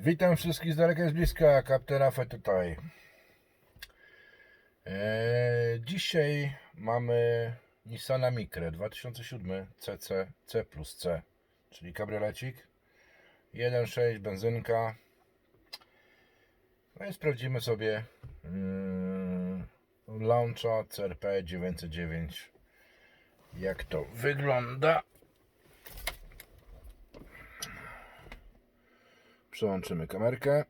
Witam wszystkich z daleka i z bliska, Kapten Rafa tutaj. Eee, dzisiaj mamy Nissana Micra 2007 CC C plus C, czyli kabriolecik 1.6 benzynka. No i sprawdzimy sobie yy, launcha CRP 909 jak to wygląda. Przełączymy kamerkę.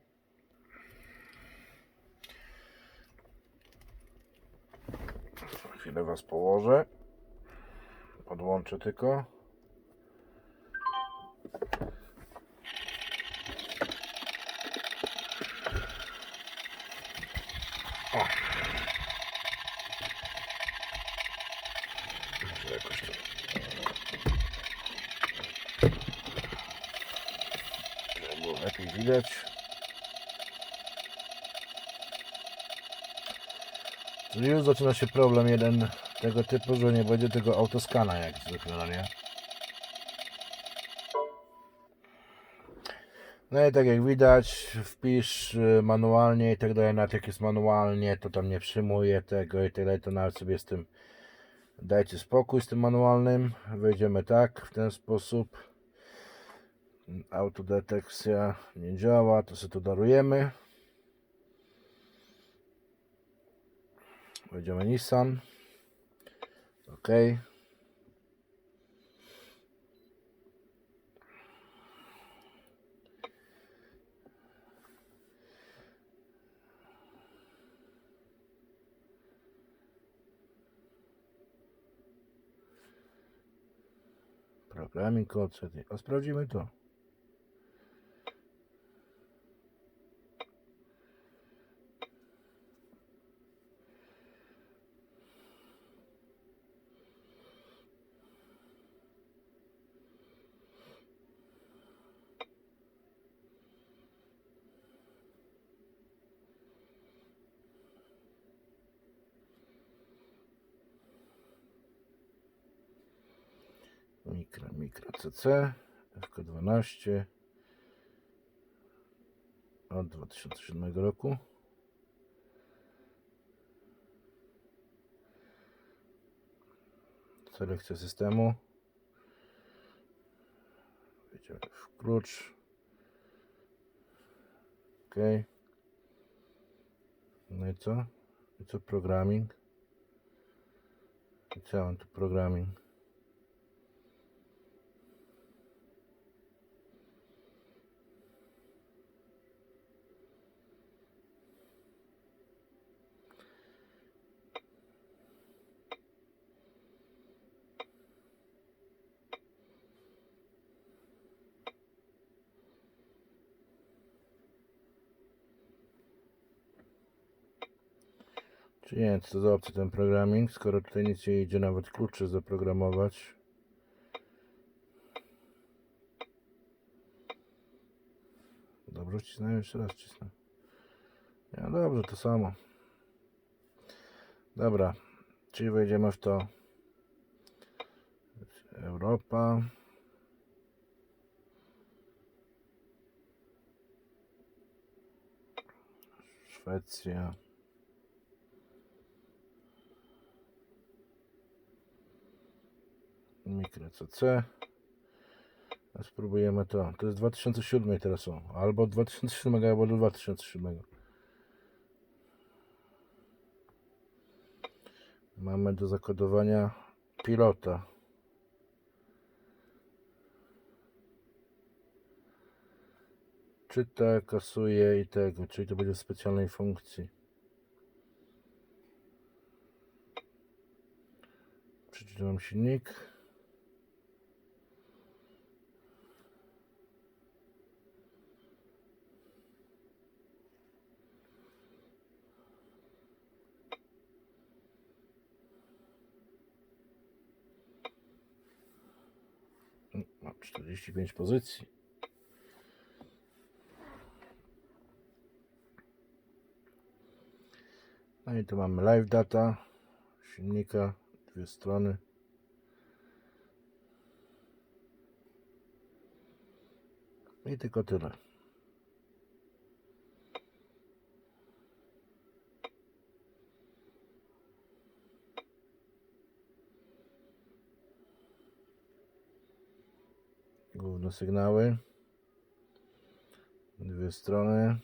Chwilę Was położę. Podłączę tylko. O. Może jakoś to. Żeby było lepiej widać. Czyli już zaczyna się problem jeden tego typu, że nie będzie tego autoskana jak zwykle, no nie? No i tak jak widać, wpisz y, manualnie i tak dalej, nawet jak jest manualnie, to tam nie przyjmuje tego i tyle, to nawet sobie z tym dajcie spokój z tym manualnym. Wejdziemy tak, w ten sposób. Autodetekcja nie działa, to sobie to darujemy. Wejdziemy Nissan. OK. Code setting. A sprawdzimy to. Mikra CC, FK12 od 2007 roku. Selekcja systemu. W klucz. OK. No i co? I co programming? I co mam tu programming? Nie wiem, co za opcja ten programming, skoro tutaj nic nie idzie nawet kluczy zaprogramować. Dobrze wcisnąłem, jeszcze raz wcisnę. Ja, dobrze, to samo. Dobra, czyli wejdziemy w to. Europa. Szwecja. Mikro CC. Spróbujemy to. To jest 2007 teraz są. Albo 2007, albo do 2007. Mamy do zakodowania pilota. Czyta, kasuje i tego, czyli to będzie w specjalnej funkcji. Przeczytam silnik. Ma 45 pozycji. No i tu mamy live data silnika, dwie strony. I tylko tyle. Czarne sygnały. Dwie strony.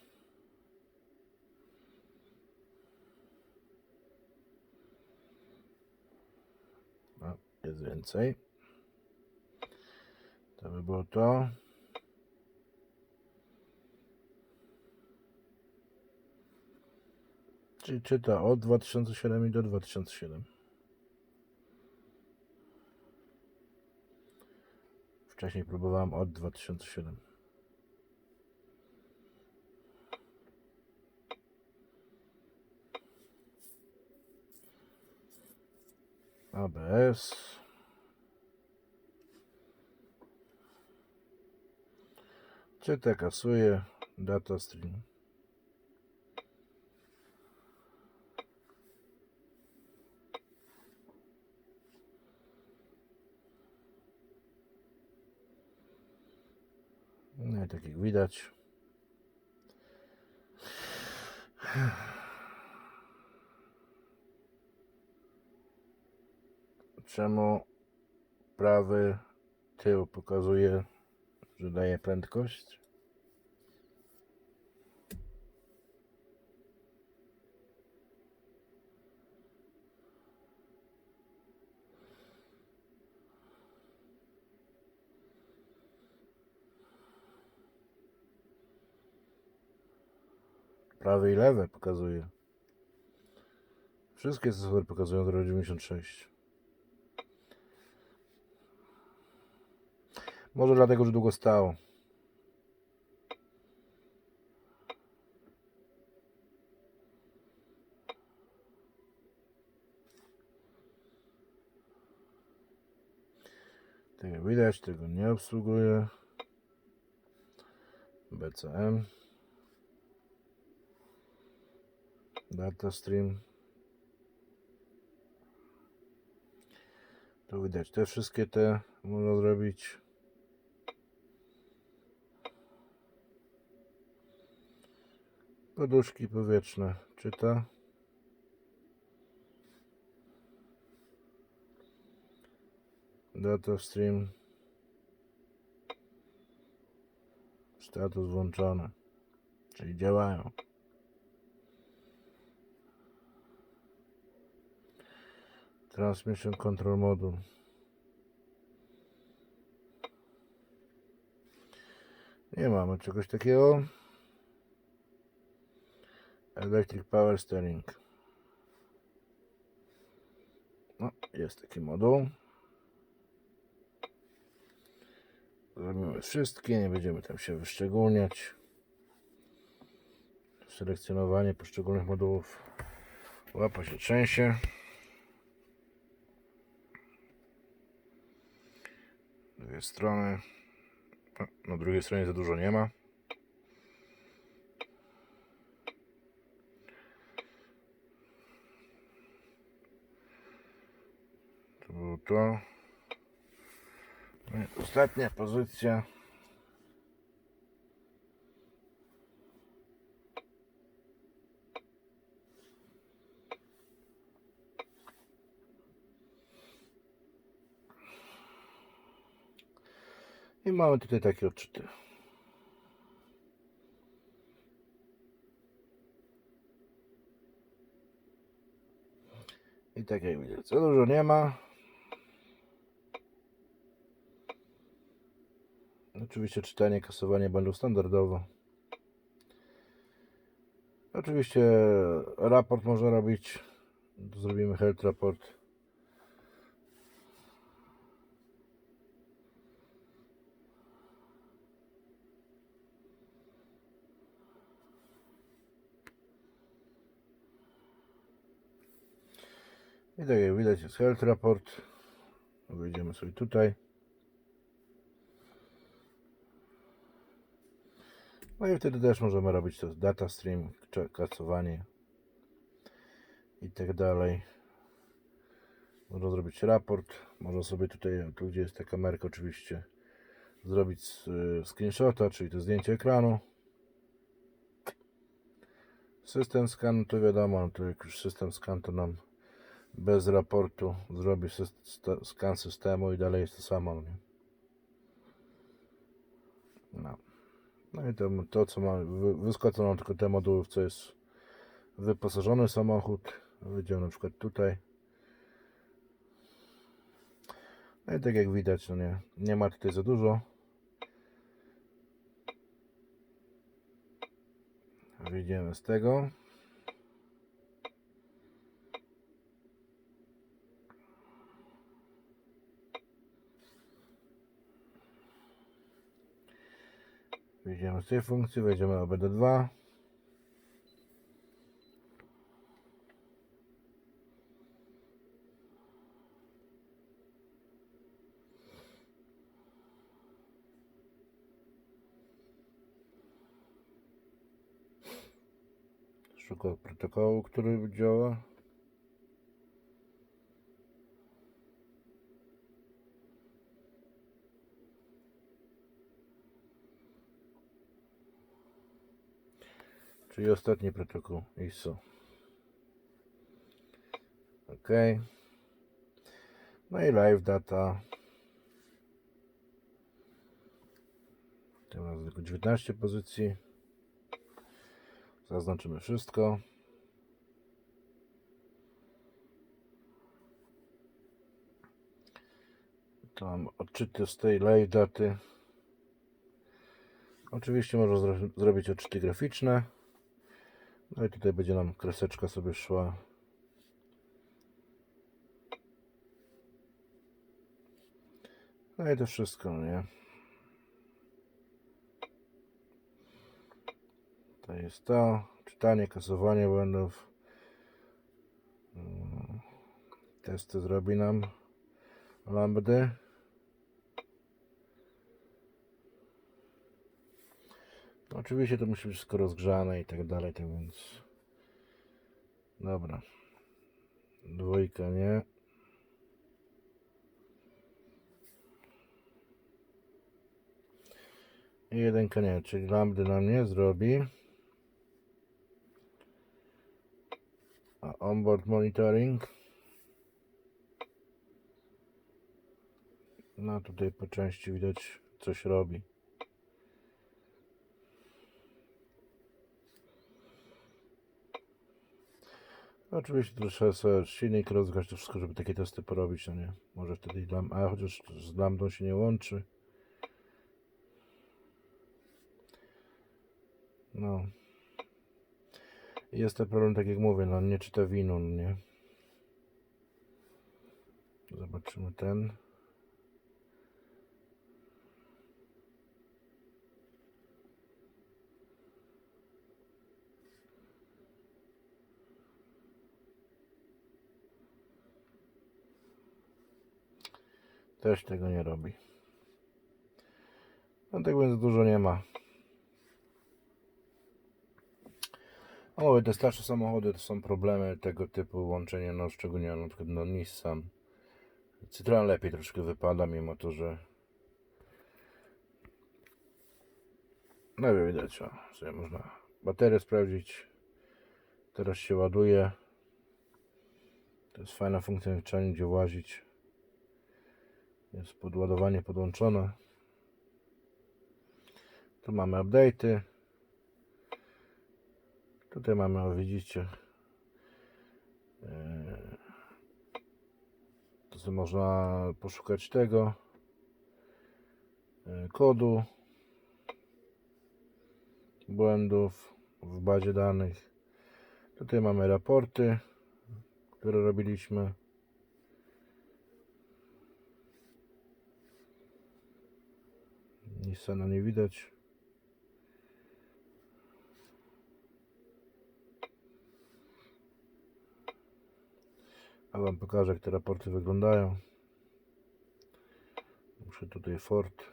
No, jest więcej. To by było to. Czyli czyta od 2007 i do 2007. Wcześniej próbowałem od 2007. ABS. Czyta, kasuje, data stream. Tak jak widać. Czemu prawy tył pokazuje, że daje prędkość? Prawe i lewe pokazuje. Wszystkie sensory pokazują 0,96. Może dlatego, że długo stało. Tego widać, tego nie obsługuje. BCM. Data stream. Tu widać te wszystkie te można zrobić. Poduszki powietrzne czyta. Data stream. Status włączony. Czyli działają. Transmission Control Module. Nie mamy czegoś takiego. Electric Power Steering. No, jest taki moduł. Zrobimy wszystkie, nie będziemy tam się wyszczególniać. Selekcjonowanie poszczególnych modułów łapa się trzęsie. Dwie strony. Na drugiej stronie za dużo nie ma. To było to. No ostatnia pozycja. I mamy tutaj takie odczyty. I tak jak widać, za dużo nie ma. Oczywiście czytanie, kasowanie będą standardowo. Oczywiście raport można robić. Zrobimy health raport. I tak jak widać jest health raport. Wejdziemy sobie tutaj. No i wtedy też możemy robić to data stream, kasowanie i tak dalej. Można zrobić raport, można sobie tutaj, tu gdzie jest ta kamerka oczywiście, zrobić y, screenshota, czyli to zdjęcie ekranu. System scan to wiadomo, no to jak już system scan to nam bez raportu zrobi skan systemu i dalej jest to samo. Nie? No. No i to, to co ma, wy- wyskoczą tylko te moduły, w co jest wyposażony samochód. Wyjdziemy na przykład tutaj. No i tak jak widać, no nie, nie ma tutaj za dużo. Wyjdziemy z tego. Wyjdziemy z tej funkcji, wejdziemy na OBD2. Szukam protokołu, który działa. Czyli ostatni protokół ISO. OK. No i live data. Teraz tylko 19 pozycji. Zaznaczymy wszystko. To mam odczyty z tej live daty. Oczywiście można zro zrobić odczyty graficzne. No i tutaj będzie nam kreseczka sobie szła. No i to wszystko, nie? To jest to. Czytanie, kasowanie błędów. Mm, Testy zrobi nam lambdy. Oczywiście to musi być wszystko rozgrzane i tak dalej, tak więc. Dobra. Dwójka nie. I jedynka nie, czyli lambdy nam nie zrobi. A onboard monitoring. No tutaj po części widać coś robi. Oczywiście trzeba sobie silnik rozgrać to wszystko, żeby takie testy porobić, no nie? Może wtedy lam, a chociaż z lambdą się nie łączy. No. Jest ten problem, tak jak mówię, no nie czyta winu, no nie? Zobaczymy ten. Też tego nie robi. No tak więc dużo nie ma. Mówię, te starsze samochody to są problemy tego typu łączenia, no szczególnie na przykład no Nissan. Citroen lepiej troszkę wypada, mimo to, że no wie, widać, o, sobie można baterię sprawdzić. Teraz się ładuje. To jest fajna funkcja, nie trzeba nigdzie łazić. Jest podładowanie podłączone. Tu mamy update'y. Tutaj mamy, o widzicie, yy, to można poszukać tego yy, kodu błędów w bazie danych. Tutaj mamy raporty, które robiliśmy. Nissana nie widać. A Wam pokażę, jak te raporty wyglądają. Muszę tutaj Ford.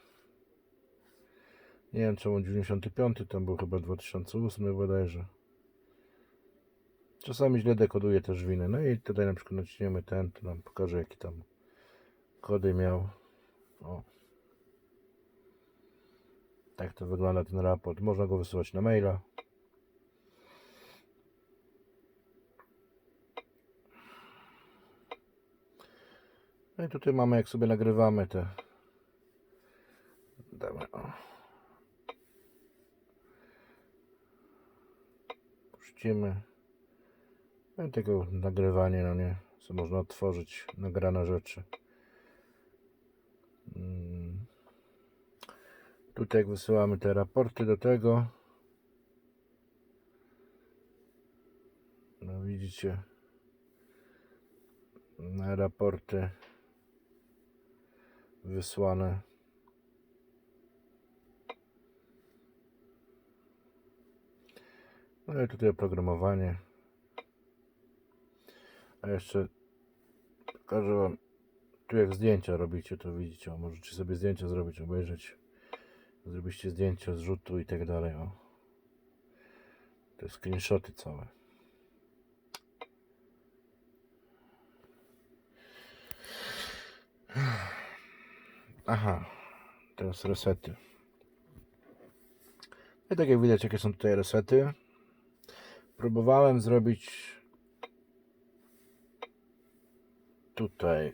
Nie wiem czemu 95, tam był chyba 2008 bodajże. Czasami źle dekoduje też winy. No i tutaj na przykład naciśniemy ten, to nam pokaże jaki tam kody miał. O. Tak to wygląda ten raport. Można go wysyłać na maila. No i tutaj mamy, jak sobie nagrywamy te. Damy. O. Puścimy. No i tego nagrywanie, no nie, co można otworzyć, nagrane rzeczy. Hmm. Tutaj wysyłamy te raporty do tego. No widzicie. Raporty wysłane. No i tutaj oprogramowanie. A jeszcze pokażę wam tu jak zdjęcia robicie, to widzicie, możecie sobie zdjęcia zrobić, obejrzeć. Zrobiliście zdjęcia zrzutu i tak dalej, o. To screenshoty całe. Aha, teraz resety. No I tak jak widać, jakie są tutaj resety. Próbowałem zrobić tutaj,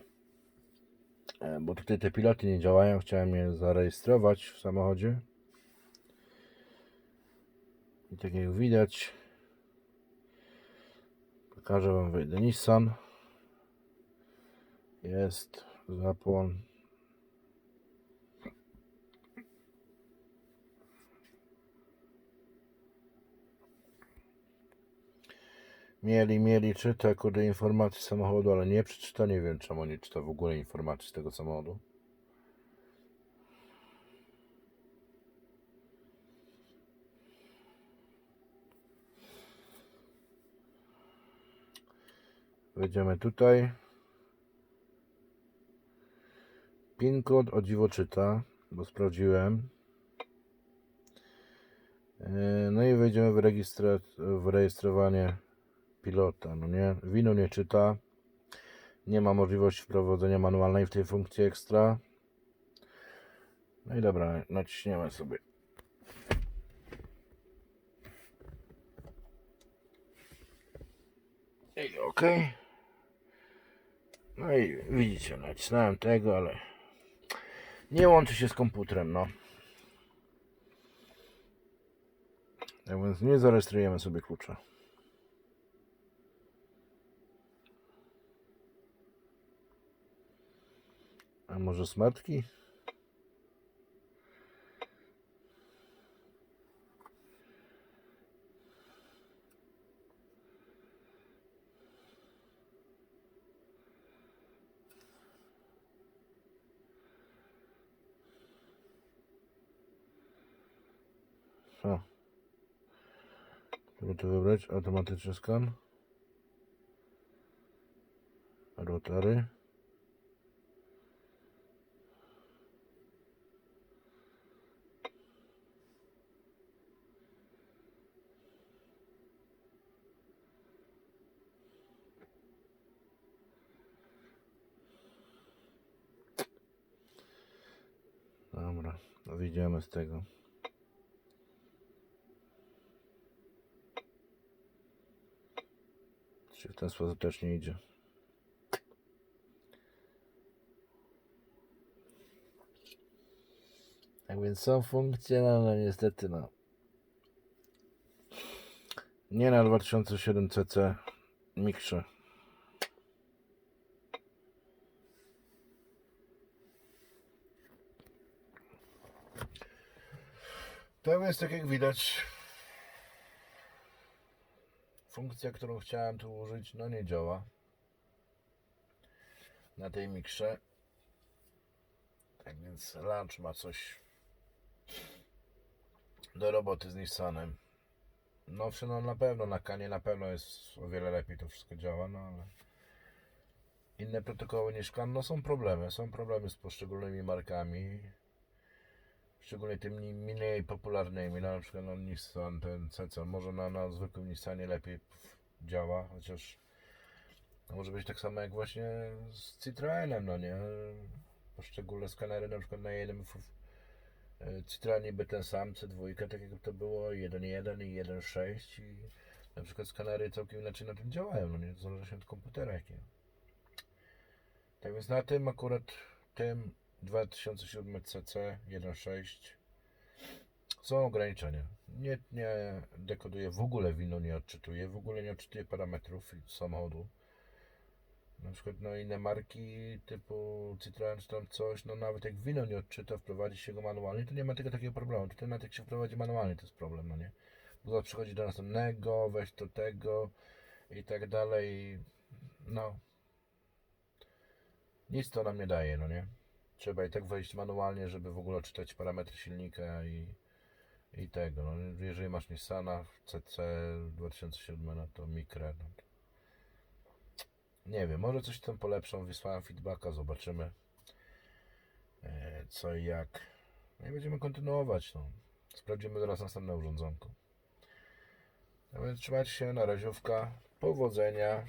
bo tutaj te piloty nie działają. Chciałem je zarejestrować w samochodzie. I tak jak widać, pokażę Wam, wyjdę Nissan. Jest zapłon. Mieli, mieli, czyta kurde informacji samochodu, ale nie przeczyta. Nie wiem, czemu nie czyta w ogóle informacji z tego samochodu. Wejdziemy tutaj. PIN kod o dziwo czyta, bo sprawdziłem. Yy, No i wejdziemy w, rejestra- w rejestrowanie pilota, no nie? Wino nie czyta. Nie ma możliwości wprowadzenia manualnej w tej funkcji ekstra. No i dobra, naciśniemy sobie. I ok. No i widzicie, nacisnąłem tego, ale nie łączy się z komputerem, no. Tak więc nie zarejestrujemy sobie klucza. A może smartki? Co? Żeby to wybrać? Automatyczny skan. Rotary. Dobra, no wyjdziemy z tego. Czy w ten sposób też nie idzie? Tak więc są funkcje, no niestety no. Nie na 2007 CC Mikrze. To jest tak jak widać funkcja, którą chciałem tu użyć, no nie działa na tej mikrze. Tak więc Lunch ma coś do roboty z Nissanem. No, no na pewno, na Kanie na pewno jest o wiele lepiej to wszystko działa, no ale inne protokoły niż Kan, no są problemy, są problemy z poszczególnymi markami, szczególnie tymi mniej popularnymi, no, na przykład no, Nissan, ten CC, może na, na zwykłym Nissanie lepiej działa, chociaż może być tak samo jak właśnie z Citroenem, no nie, poszczególne skanery, na przykład na jednym f- e, Citroenie by ten sam C2, tak jak to było 1.1 i 1.6 i na przykład skanery całkiem inaczej na tym działają, no nie, zależy się od komputera jakie. Tak więc na tym akurat tym 2007 CC 1.6 Są ograniczenia. Nie, nie dekoduje w ogóle wino, nie odczytuje, w ogóle nie odczytuje parametrów samochodu. Na przykład no inne marki typu Citroen czy tam coś, no nawet jak wino nie odczyta, wprowadzi się go manualnie, to nie ma tego takiego problemu. Tutaj nawet jak się wprowadzi manualnie, to jest problem, no nie? Bo zaraz przychodzi do następnego, weź to tego i tak dalej. No. Nic to nam nie daje, no nie? Trzeba i tak wejść manualnie, żeby w ogóle czytać parametry silnika i, i tego. No, jeżeli masz Nissana w CC 2007, no to Micra. No. Nie wiem, może coś tam polepszą. Wysłałem feedbacka, zobaczymy e, co i jak. No i będziemy kontynuować. No. Sprawdzimy zaraz następne urządzonko. No więc trzymajcie się, na raziówka. Powodzenia.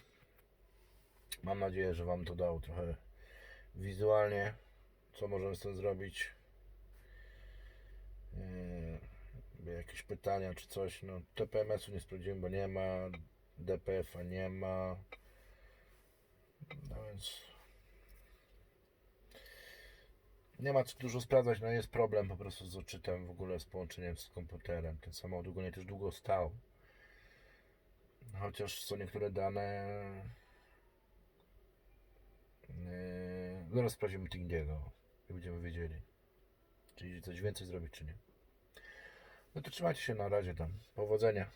Mam nadzieję, że Wam to dało trochę wizualnie, co możemy z tym zrobić. Yy, jakieś pytania czy coś. No, TPMS-u nie sprawdziłem, bo nie ma. DPF-a nie ma. No więc. Nie ma co dużo sprawdzać, no jest problem po prostu z odczytem w ogóle z połączeniem z komputerem. Ten samochód ogólnie też długo stał. Chociaż są niektóre dane. Yy, zaraz sprawdzimy Tingiego i będziemy wiedzieli, czy coś więcej zrobić, czy nie. No to trzymajcie się na razie tam. Powodzenia.